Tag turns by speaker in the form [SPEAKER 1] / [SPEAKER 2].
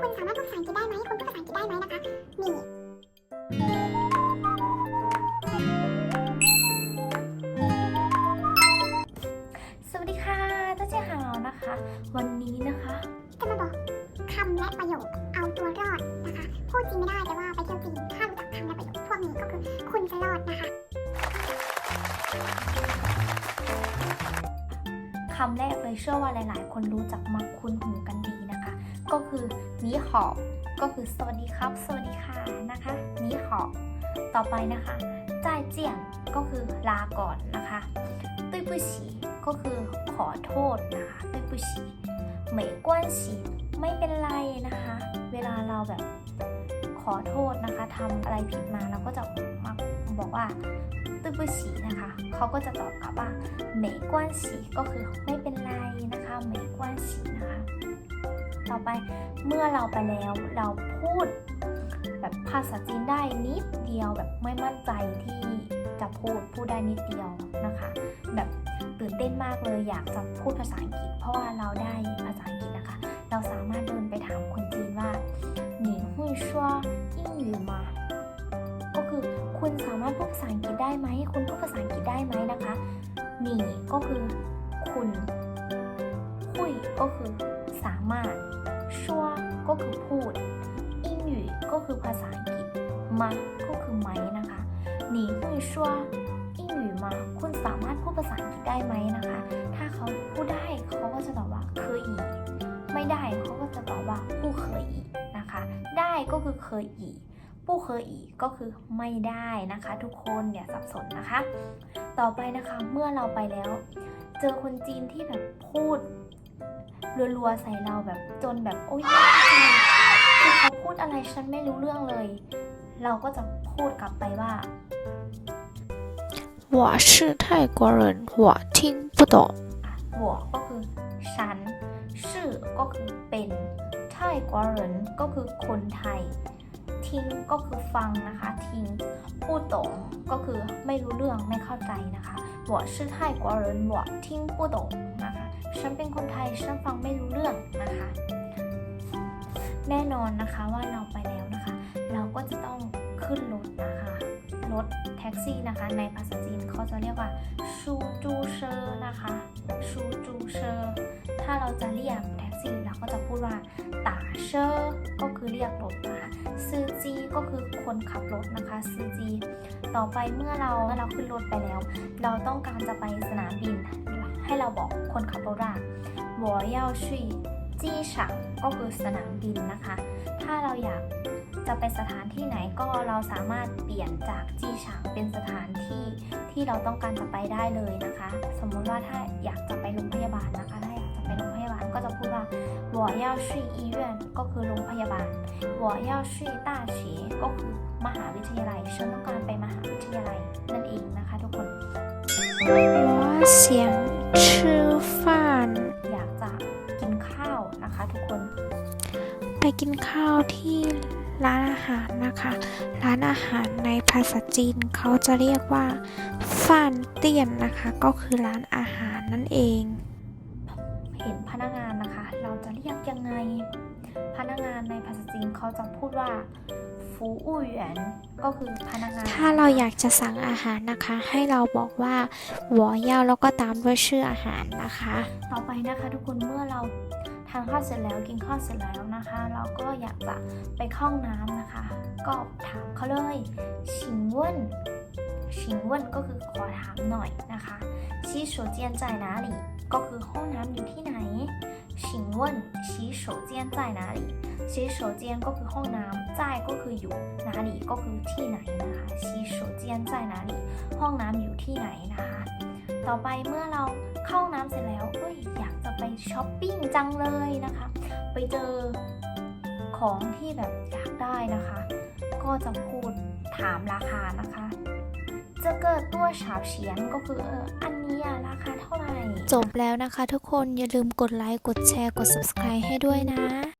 [SPEAKER 1] คุณสามารถพูดภาษาอังกฤษได้ไหมคุณพูดภาษาอังกฤษได้ไหมนะคะนี่
[SPEAKER 2] สวัสดีค่ะเจ้าเจ้าหาวนะคะ วันนี้นะคะ
[SPEAKER 1] จะมาบอกคำและประโยคเอาตัวรอดนะคะ พูดจริงไม่ได้แต่ว่าไปเที่ยวจริงถ้ารู้จักคำและประโยคพวกนี้ก็คือคุณจะรอดนะคะ
[SPEAKER 2] คำแรกเลยเชื่อว่าหลาย ๆ คนรู้จักมักคุ้นหูกันดีนะคะ ก็คือนีหอบก็คือสวัสดีครับ สวัสดีค่ะนะคะนีหอบต่อไปนะคะจ่ายเจียนก็คือลาก่อนนะคะตุ้ยปุฉีก็คือขอโทษนะคะตุ้ยปุฉีเหมยกวนฉีไม่เป็นไรนะคะ เวลาเราแบบขอโทษนะคะทำอะไรผิดมาเราก็จะมาบอกว่าตุ้ยปุฉีนะคะเขาก็จะตอบกลับว่าเหมยกวนฉีก็คือไม่เป็นไรนะคะเหมยกวนฉีนะคะ ต่อไปเมื่อเราไปแล้วเราพูด แบบภาษาจีนได้นิดเดียวแบบไม่มั่นใจที่จะพูดพูดได้นิดเดียวนะคะ แบบตื่นเต้นมากเลยอยากจะพูดภาษาอังกฤษ เพราะว่าเราได้ภาษาอังกฤษนะคะ เราสามารถเดินไปถามคนจีนว่าหนิงหุ่ยชัวยิ่งหรือมาก็คือคุณสามารถพูดภาษาอังกฤษได้ไหมคุณพูดภาษาอังกฤษได้ไหมนะคะหนีก็คือคุณคุยก็คือสามารถ ก็คือพูด英语ก็คือภาษาอังกฤษมาก็คือไหมนะคะหนีคุยชัว英语มาคุณสามารถพูดภาษาอังกฤษได้ไหมนะคะ ถ้าเขาพูดได้เขาก็จะตอบว่าเคยอีไม่ได้เขาก็จะตอบว่า不可以นะคะ ได้ก็คือเคยอีปู้เคยอีก็คือไม่ได้นะคะ ทุกคนอย่าสับสนนะคะ ต่อไปนะคะเมื่อเราไปแล้ว เจอคนจีนที่แบบพูด รัวๆใส่เราแบบจนแบบโอ๊ยคือเขาพูดอะไรฉันไม่รู้เรื่องเลย เราก็จะพูดกลับไปว่า
[SPEAKER 3] 我是泰国人，我听不懂。
[SPEAKER 2] หัวก็คือฉัน ชื่อก็คือเป็นไทยกวเหรินก็คือคนไทย ทิ้งก็คือฟังนะคะ ทิ้งพูดตรงก็คือไม่รู้เรื่องไม่เข้าใจนะคะ我是泰国人我听不懂นะคะ ฉันเป็นคนไทยฉันฟังไม่รู้เรื่องนะคะ แน่นอนนะคะว่าเราไปแล้วนะคะ เราก็จะต้องขึ้นรถนะคะรถแท็กซี่นะคะ ในภาษาจีนเขาจะเรียกว่าชูจูเชอร์นะคะชูจูเชอร์ถ้าเราจะเรียกแท็กซี่เราก็จะพูดว่าตาเชอร์ก็คือเรียกรถนะ จีก็คือคนขับรถนะคะซื้อจีต่อไปเมื่อเราเมื่อเราขึ้นรถไปแล้ว เราต้องการจะไปสนามบิน ให้เราบอกคนขับรถว่า我要去机场ก็คือสนามบินนะคะ ถ้าเราอยากจะไปสถานที่ไหนก็เราสามารถเปลี่ยนจากจีฉางเป็นสถานที่ที่เราต้องการจะไปได้เลยนะคะ สมมุติว่าถ้าอยากจะไปโรงพยาบาลนะคะ ะ ก็จะพูดว่า我要去医院ก็คือโรงพยาบาล我要去大学ก็คือมหาวิทยาลัยฉันต้องการไปมหาวิทยาลัยนั่นเองนะคะ ทุกคน
[SPEAKER 3] 我想吃饭，
[SPEAKER 2] อยากจะกินข้าวนะคะ ทุกคน
[SPEAKER 3] ไปกินข้าวที่ร้านอาหารนะคะ ร้านอาหารในภาษาจีนเขาจะเรียกว่าฟ่านเตี้ยนนะคะ ก็คือร้านอาหารนั่นเอง
[SPEAKER 2] เห็นพนักงานนะคะ เราจะเรียกยังไง พนักงานในภาษาจีนเขาจะพูดว่าฟูอู่หยวนก็คือพนักงาน
[SPEAKER 3] ถ้าเราอยากจะสั่งอาหารนะคะ ให้เราบอกว่าหวอเย่าแล้วก็ตามด้วยชื่ออาหารนะคะ
[SPEAKER 2] ต่อไปนะคะทุกคนเมื่อเราทานข้าวเสร็จแล้วกินข้าวเสร็จแล้วนะคะ เราก็อยากจะไปข้องน้ำนะคะ ก็ถามเขาเลยชิงว่นชิงว่นก็คือขอถามหน่อยนะคะที่โซเจียนใลี่ ก็คือห้องน้ำอยู่ที่ไหนชิงว่นชี้โฉจนจ่าชี้โจนก็คือห้องน้ำจ่ายก็คืออยู่นาหลีก็คือที่ไหนนะคะชี้โฉเจนจ่าห้องน้ำอยู่ที่ไหนนะคะ ต่อไปเมื่อเราเข้าน้ำเสร็จแล้วเอ้ยอยากจะไปช้อปปิ้งจังเลยนะคะ ไปเจอของที่แบบอยากได้นะคะ ก็จะพูดถามราคานะคะ จะเกิดตัวฉาเฉียนก็คืออันนี้ราคาเท่าไหร่
[SPEAKER 3] จบแล้วนะคะทุกคนอย่าลืมกดไลค์ กดแชร์ กด subscribe ให้ด้วยนะ